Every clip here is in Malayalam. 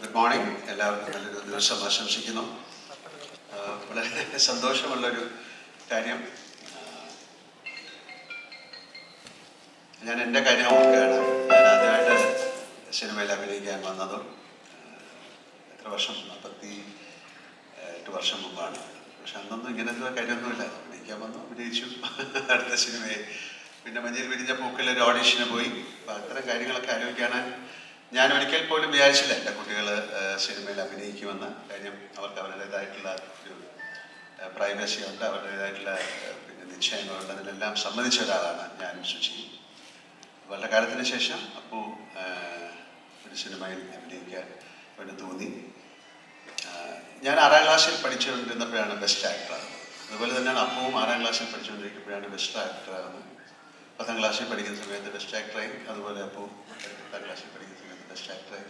ഗുഡ് മോർണിംഗ് എല്ലാവർക്കും നല്ലൊരു ദിവസം ആശംസിക്കുന്നു. വളരെ സന്തോഷമുള്ളൊരു കാര്യം. ഞാൻ എന്റെ കാര്യം ഓർക്കുകയാണ്. ഞാൻ ആദ്യമായിട്ട് സിനിമയിൽ അഭിനയിക്കാൻ വന്നതും എത്ര വർഷം നാൽപ്പത്തി എട്ട് വർഷം മുമ്പാണ്. പക്ഷെ അന്നൊന്നും ഇങ്ങനത്തെ കാര്യമൊന്നുമില്ല. അഭിനയിക്കാൻ വന്നു അഭിനയിച്ചു. അടുത്ത സിനിമയെ പിന്നെ മഞ്ഞിൽ വിരിഞ്ഞ പൂക്കളിൽ ഒരു ഓഡീഷന് പോയി. അപ്പം അത്തരം കാര്യങ്ങളൊക്കെ ആലോചിക്കാണ് ഞാൻ ഒരിക്കൽ പോലും വിചാരിച്ചില്ല എന്റെ കുട്ടികൾ സിനിമയിൽ അഭിനയിക്കുമെന്ന്. കാര്യം അവർക്ക് അവരുടേതായിട്ടുള്ള ഒരു പ്രൈവസി ഉണ്ട് അവരുടേതായിട്ടുള്ള പിന്നെ നിശ്ചയങ്ങളുണ്ട്. അതിനെല്ലാം സമ്മതിച്ച ഒരാളാണ് ഞാനും ശുചി വളരെ കാലത്തിന് ശേഷം അപ്പോൾ ഒരു സിനിമയിൽ അഭിനയിക്കാൻ വേണ്ടി തോന്നി. ഞാൻ ആറാം ക്ലാസ്സിൽ പഠിച്ചുകൊണ്ടിരുന്നപ്പോഴാണ് ബെസ്റ്റ് ആക്ടറാകുന്നത് അതുപോലെ തന്നെയാണ് അപ്പവും ആറാം ക്ലാസ്സിൽ പഠിച്ചുകൊണ്ടിരിക്കുമ്പോഴാണ് ബെസ്റ്റ് ആക്ടർ ആകുന്നത്. പത്താം ക്ലാസ്സിൽ പഠിക്കുന്ന സമയത്ത് ബെസ്റ്റ് ആക്ടറായി അതുപോലെ അപ്പവും പത്താം ക്ലാസ്സിൽ ബെസ്റ്റ് ആക്ടറായി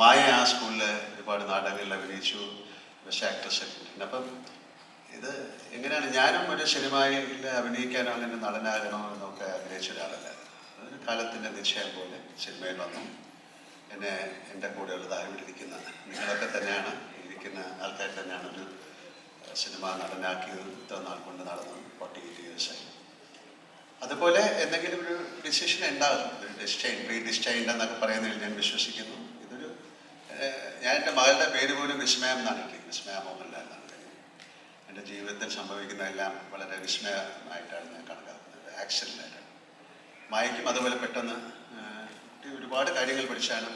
മായ ആ സ്കൂളിൽ ഒരുപാട് നാടകങ്ങളിൽ അഭിനയിച്ചു. ബെസ്റ്റ് ആക്ട്രസ് കിട്ടിയിട്ടുണ്ട് അപ്പം ഇത് എങ്ങനെയാണ്? ഞാനും ഒരു സിനിമയിൽ അഭിനയിക്കാനോ അങ്ങനെ നടനാകണോ എന്നൊക്കെ ആഗ്രഹിച്ച ഒരാളല്ല. അതൊരു കാലത്തിന്റെ നിശ്ചയം പോലെ സിനിമയിൽ വന്നു. എന്നെ എന്റെ കൂടെയുള്ള ഇവിടെ നിങ്ങളൊക്കെ തന്നെയാണ്. ഇരിക്കുന്ന ആൾക്കാർ തന്നെയാണ് ഒരു സിനിമ നടനാക്കിയത് ഇത്ര നാൾ കൊണ്ട് നടന്നത് ഫോർട്ടി എയ്റ്റ് അതുപോലെ എന്തെങ്കിലും ഒരു ഡിസിഷൻ ഉണ്ടാകും. ഒരു ഡിസ്റ്റൈൻ പ്രീ ഡിസ്റ്റൈൻ എന്നൊക്കെ പറയുന്നതിൽ ഞാൻ വിശ്വസിക്കുന്നു. ഇതൊരു ഞാൻ എന്റെ മകളുടെ പേര് പോലും വിസ്മയം എന്നാണ് ഇട്ടിരിക്കുന്നത് വിസ്മയ മോഹൻലാൽ എന്നാണ്. എന്റെ ജീവിതത്തിൽ സംഭവിക്കുന്നതെല്ലാം വളരെ വിസ്മയമായിട്ടാണ് ഞാൻ കണക്കാക്കുന്നത്. ആക്സിഡന്റായിട്ടാണ് മായയ്ക്കും അതുപോലെ പെട്ടെന്ന് ഒരുപാട് കാര്യങ്ങൾ പഠിച്ചാണ്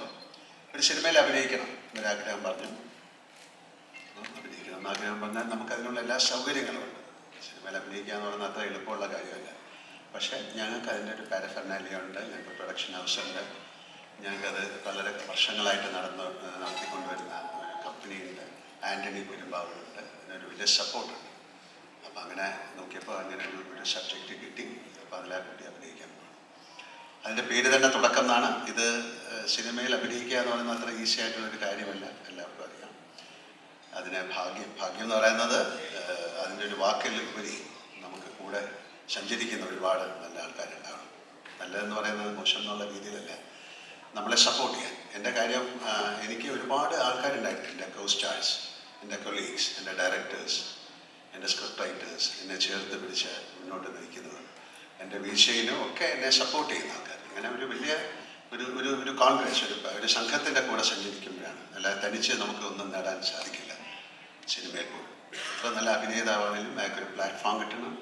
ഒരു സിനിമയിൽ അഭിനയിക്കണം എന്നൊരാഗ്രഹം പറഞ്ഞു. അഭിനയിക്കണം എന്ന് ആഗ്രഹം പറഞ്ഞാൽ നമുക്കതിനുള്ള എല്ലാ സൗകര്യങ്ങളും ഉണ്ട്. സിനിമയിൽ അഭിനയിക്കുക എന്ന് പറയുന്നത് അത്ര എളുപ്പമുള്ള കാര്യമല്ല. പക്ഷേ ഞങ്ങൾക്ക് അതിന്റെ ഒരു പാരഫർണാലിയ ഉണ്ട് ഞങ്ങൾക്ക് പ്രൊഡക്ഷൻ ഹൗസുണ്ട് ഞങ്ങൾക്കത് വളരെ വർഷങ്ങളായിട്ട് നടന്നു നടത്തിക്കൊണ്ടുവരുന്ന കമ്പനിയുണ്ട് ആന്റണി പെരുമ്പാവൂരുണ്ട് അതിനൊരു വലിയ സപ്പോർട്ടുണ്ട് അപ്പം അങ്ങനെ നോക്കിയപ്പോൾ അങ്ങനെ ഒരു സബ്ജക്റ്റ് കിട്ടി. അപ്പോൾ അതിലാ കുട്ടി അഭിനയിക്കാൻ പോകും അതിന്റെ പേര് തന്നെ തുടക്കം എന്നാണ്. ഇത് സിനിമയിൽ അഭിനയിക്കുക എന്ന് പറയുന്നത് അത്ര ഈസി ആയിട്ടുള്ളൊരു കാര്യമല്ല. എല്ലാവർക്കും അറിയാം. അതിനെ ഭാഗ്യം ഭാഗ്യം എന്ന് പറയുന്നത് അതിന്റെ ഒരു വാക്കിൽ ഉപരി നമുക്ക് കൂടെ സഞ്ചരിക്കുന്ന ഒരുപാട് നല്ല ആൾക്കാരുണ്ടാവണം നല്ലതെന്ന് പറയുന്നത് മോശം എന്നുള്ള രീതിയിലല്ല. നമ്മളെ സപ്പോർട്ട് ചെയ്യാൻ. എന്റെ കാര്യം എനിക്ക് ഒരുപാട് ആൾക്കാരുണ്ടായിട്ടുണ്ട്. എന്റെ കോ സ്റ്റാർസ് എന്റെ കൊളീഗ്സ് എന്റെ ഡയറക്ടേഴ്സ് എന്റെ സ്ക്രിപ്റ്റ് റൈറ്റേഴ്സ് എന്നെ ചേർത്ത് പിടിച്ച് മുന്നോട്ട് നയിക്കുന്നത് എന്റെ വീഴ്ചയിലും ഒക്കെ എന്നെ സപ്പോർട്ട് ചെയ്യുന്ന ആൾക്കാർ. അങ്ങനെ ഒരു വലിയ ഒരു ഒരു ഒരു കോൺഗ്രസ് ഒരു ഒരു സംഘത്തിന്റെ കൂടെ സഞ്ചരിക്കുമ്പോഴാണ്. അല്ലാതെ തനിച്ച് നമുക്ക് ഒന്നും നേടാൻ സാധിക്കില്ല സിനിമയിൽ പോലും. ഇപ്പോൾ നല്ല അഭിനേതാവാണെങ്കിലും അയാൾക്കൊരു പ്ലാറ്റ്ഫോം കിട്ടണം.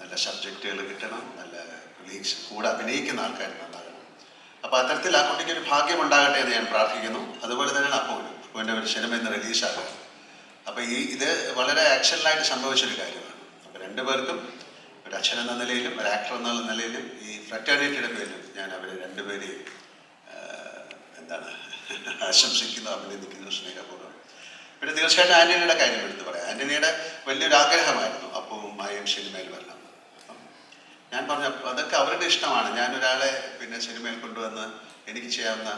നല്ല സബ്ജക്റ്റുകൾ കിട്ടണം നല്ല കൊളീഗ്സ് കൂടെ അഭിനയിക്കുന്ന ആൾക്കാർ നന്നാകണം അപ്പോൾ അത്തരത്തിൽ ആ കുട്ടിക്ക് ഒരു ഭാഗ്യം ഉണ്ടാകട്ടെ എന്ന് ഞാൻ പ്രാർത്ഥിക്കുന്നു. അതുപോലെ തന്നെയാണ് അപ്പോഴും അപ്പോന്റെ ഒരു സിനിമ ഇന്ന് റിലീസാകും അപ്പോൾ ഈ ഇത് വളരെ ആക്ഷനിലായിട്ട് സംഭവിച്ചൊരു കാര്യമാണ്. അപ്പോൾ രണ്ടുപേർക്കും ഒരു അച്ഛൻ എന്ന നിലയിലും ഒരു ആക്ടർ എന്ന നിലയിലും ഈ ഫ്രറ്റേണിറ്റിയുടെ പേരിലും ഞാൻ അവരെ രണ്ടുപേരെയും എന്താണ് ആശംസിക്കുന്നു അഭിനന്ദിക്കുന്നു സ്നേഹപൂർവം. പിന്നെ തീർച്ചയായിട്ടും ആന്റണിയുടെ കാര്യം എടുത്ത് പറയാം. ആന്റണിയുടെ വലിയൊരു ആഗ്രഹമായിരുന്നു അപ്പവും മായയും സിനിമയിൽ വരണം. ഞാൻ പറഞ്ഞ അതൊക്കെ അവരുടെ ഇഷ്ടമാണ്. ഞാൻ ഒരാളെ പിന്നെ സിനിമയിൽ കൊണ്ടുവന്ന് എനിക്ക് ചെയ്യാവുന്ന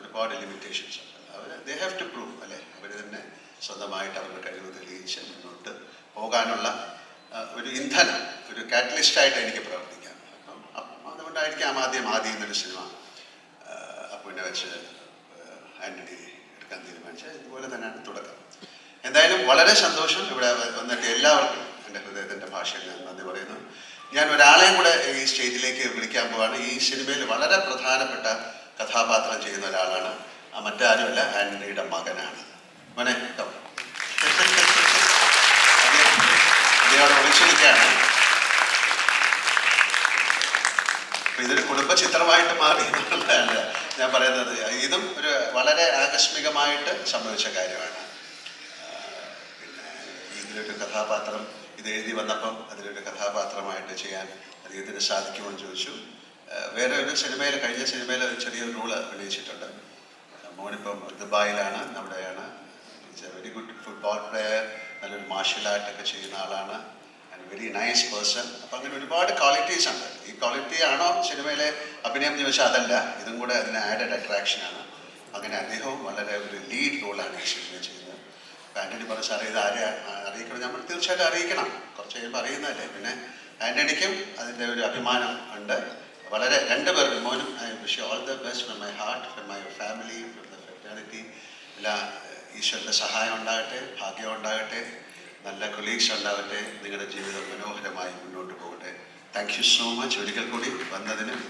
ഒരുപാട് ലിമിറ്റേഷൻസ് അവർ ദേ ഹാവ് ടു പ്രൂവ് അല്ലേ? അവർ തന്നെ സ്വന്തമായിട്ട് അവരുടെ കഴിവ് തെളിയിച്ച് മുന്നോട്ട് പോകാനുള്ള ഒരു ഇന്ധനം ഒരു കാറ്റലിസ്റ്റായിട്ട് എനിക്ക് പ്രവർത്തിക്കാം. അപ്പം അതുകൊണ്ടായിരിക്കാം ആദ്യം ആദ്യം എന്നൊരു സിനിമ അപ്പുവിനെ വെച്ച് ആന്റണി എടുക്കാൻ തീരുമാനിച്ചത്. ഇതുപോലെ തന്നെയാണ് തുടക്കം. എന്തായാലും വളരെ സന്തോഷം ഇവിടെ വന്നിട്ട് എല്ലാവർക്കും എന്റെ ഹൃദയത്തിന്റെ ഭാഷയിൽ ഞാൻ നന്ദി പറയുന്നു. ഞാൻ ഒരാളെയും കൂടെ ഈ സ്റ്റേജിലേക്ക് വിളിക്കാൻ പോവാണ്. ഈ സിനിമയിൽ വളരെ പ്രധാനപ്പെട്ട കഥാപാത്രം ചെയ്യുന്ന ഒരാളാണ്. ആ മറ്റാരുമല്ല ആന്റണിയുടെ മകനാണ്. മോനെ വിളിച്ചിരിക്കുകയാണ്. ഇതൊരു കുടുംബ ചിത്രമായിട്ട് മാറി എന്നുള്ളതല്ല ഞാൻ പറയുന്നത്. ഇതും ഒരു വളരെ ആകസ്മികമായിട്ട് സംഭവിച്ച കാര്യമാണ്. പിന്നെ ഇതിലൊരു കഥാപാത്രം ഇത് എഴുതി വന്നപ്പം അതിലൊരു കഥാപാത്രമായിട്ട് ചെയ്യാൻ അദ്ദേഹത്തിന് സാധിക്കുമോ എന്ന് ചോദിച്ചു. വേറെ ഒരു സിനിമയിൽ കഴിഞ്ഞ സിനിമയിൽ ഒരു ചെറിയൊരു റോൾ അഭിനയിച്ചിട്ടുണ്ട്. മോനിപ്പം ദുബായിലാണ് അവിടെയാണ്. വെരി ഗുഡ് ഫുട്ബോൾ പ്ലെയർ നല്ലൊരു മാർഷ്യൽ ആർട്ട് ഒക്കെ ചെയ്യുന്ന ആളാണ്. ആൻഡ് വെരി നൈസ് പേഴ്സൺ അപ്പം അങ്ങനെ ഒരുപാട് ക്വാളിറ്റീസ് ഉണ്ട്. ഈ ക്വാളിറ്റി ആണോ സിനിമയിലെ അഭിനയം ചോദിച്ചാൽ അതല്ല. ഇതും കൂടെ അതിന് ആഡഡ് അട്രാക്ഷനാണ് അങ്ങനെ അദ്ദേഹവും വളരെ ഒരു ലീഡ് റോളാണ് ഈ സിനിമ ചെയ്യുന്നത്. ആന്റണി പറഞ്ഞ സാറേ ഇത് ആരെ അറിയിക്കണം? നമ്മൾ തീർച്ചയായിട്ടും അറിയിക്കണം. കുറച്ച് കഴിയുമ്പോൾ അറിയുന്നതല്ലേ. പിന്നെ ആന്റണിക്കും അതിന്റെ ഒരു അഭിമാനം ഉണ്ട്. വളരെ രണ്ട് പേർക്കും മോനും I wish all the best from my heart from my family from the fraternity എല്ലാ ഈശ്വരന്റെ സഹായം ഉണ്ടാകട്ടെ ഭാഗ്യം ഉണ്ടാകട്ടെ. നല്ല കൊളീഗ്സ് ഉണ്ടാകട്ടെ നിങ്ങളുടെ ജീവിതം മനോഹരമായി മുന്നോട്ട് പോകട്ടെ. താങ്ക് യു സോ മച്ച് ഒരിക്കൽ കൂടി വന്നതിന്